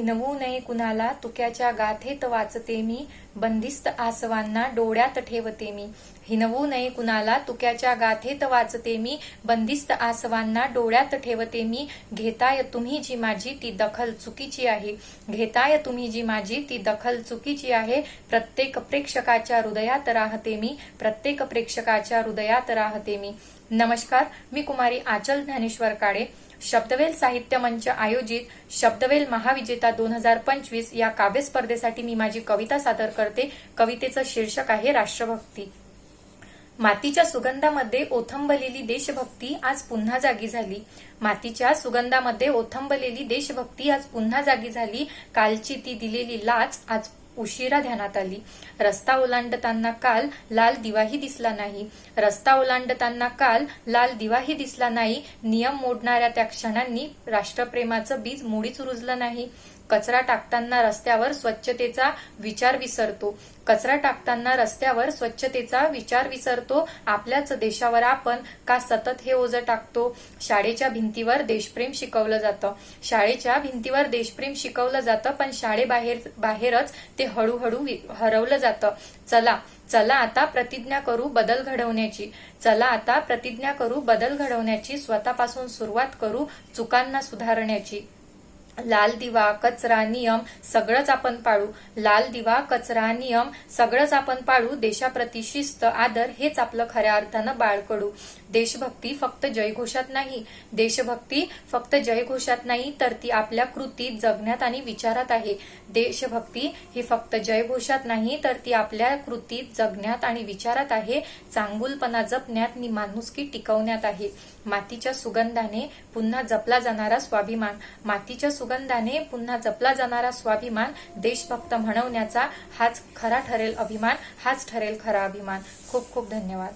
हिनवू नये कुणाला तुक्याच्या गाथेत वाचते मी. बंदिस्त आसवांना डोळ्यात ठेवते मी. हिनवू नये कुणाला तुक्याच्या गाथेत वाचते मी. बंदिस्त आसवांना डोळ्यात ठेवते मी. घेताय तुम्ही जी माझी ती दखल चुकीची आहे. घेताय तुम्ही जी माझी ती दखल चुकीची आहे. प्रत्येक प्रेक्षकाच्या हृदयात राहते मी. प्रत्येक प्रेक्षकाच्या हृदयात राहते मी. नमस्कार मी कुमारी आचल ज्ञानेश्वर काळे शब्दवेल साहित्य मंच आयोजित शब्दवेल महाविजेता दोन हजार पंचवीस या काव्य स्पर्धेसाठी मी माझी कविता सादर करते कवितेचं शीर्षक आहे राष्ट्रभक्ती. मातीच्या सुगंधामध्ये ओथंबलेली देशभक्ती आज पुन्हा जागी झाली. मातीच्या सुगंधामध्ये ओथंबलेली देशभक्ती आज पुन्हा जागी झाली. कालची ती दिलेली लाच आज उशिरा ध्यानात आली. रस्ता ओलांडताना काल लाल दिवाही दिसला नाही. रस्ता ओलांडताना काल लाल दिवाही दिसला नाही. नियम मोडणाऱ्या त्या क्षणांनी राष्ट्रप्रेमाचं बीज मुळीच रुजलं नाही. कचरा टाकताना रस्त्यावर स्वच्छतेचा विचार विसरतो. कचरा टाकताना रस्त्यावर स्वच्छतेचा विचार विसरतो. आपल्याच देशावर आपण का सतत हे ओझं टाकतो? शाळेच्या भिंतीवर देशप्रेम शिकवलं जातं. शाळेच्या भिंतीवर देशप्रेम शिकवलं जातं पण शाळेबाहेर बाहेरच ते हळूहळू हरवलं जातं. चला चला आता प्रतिज्ञा करू बदल घडवण्याची. चला आता प्रतिज्ञा करू बदल घडवण्याची. स्वतःपासून सुरुवात करू चुकांना सुधारण्याची. लाल दिवा कचरा नियम सगळंच आपण पाळू. लाल दिवा कचरा नियम सगळंच आपण पाळू. देशाप्रती शिस्त आदर हेच आपलं खऱ्या अर्थानं बाळकडू. देशभक्ती फक्त जयघोषात नाही. देशभक्ती फक्त जयघोषात नाही तर ती आपल्या कृतीत जगण्यात आणि विचारात आहे. देशभक्ती ही फक्त जयघोषात नाही तर ती आपल्या कृतीत जगण्यात आणि विचारात आहे. चांगुलपणा जपण्यात नि माणुसकी टिकवण्यात आहे. मातीच्या सुगंधाने पुन्हा जपला जाणारा स्वाभिमान. मातीच्या सुगंधाने पुन्हा जपला जाणारा स्वाभिमान देशभक्त म्हणवण्याचा हाच खरा ठरेल अभिमान हाच ठरेल खरा अभिमान. खूप खूप धन्यवाद.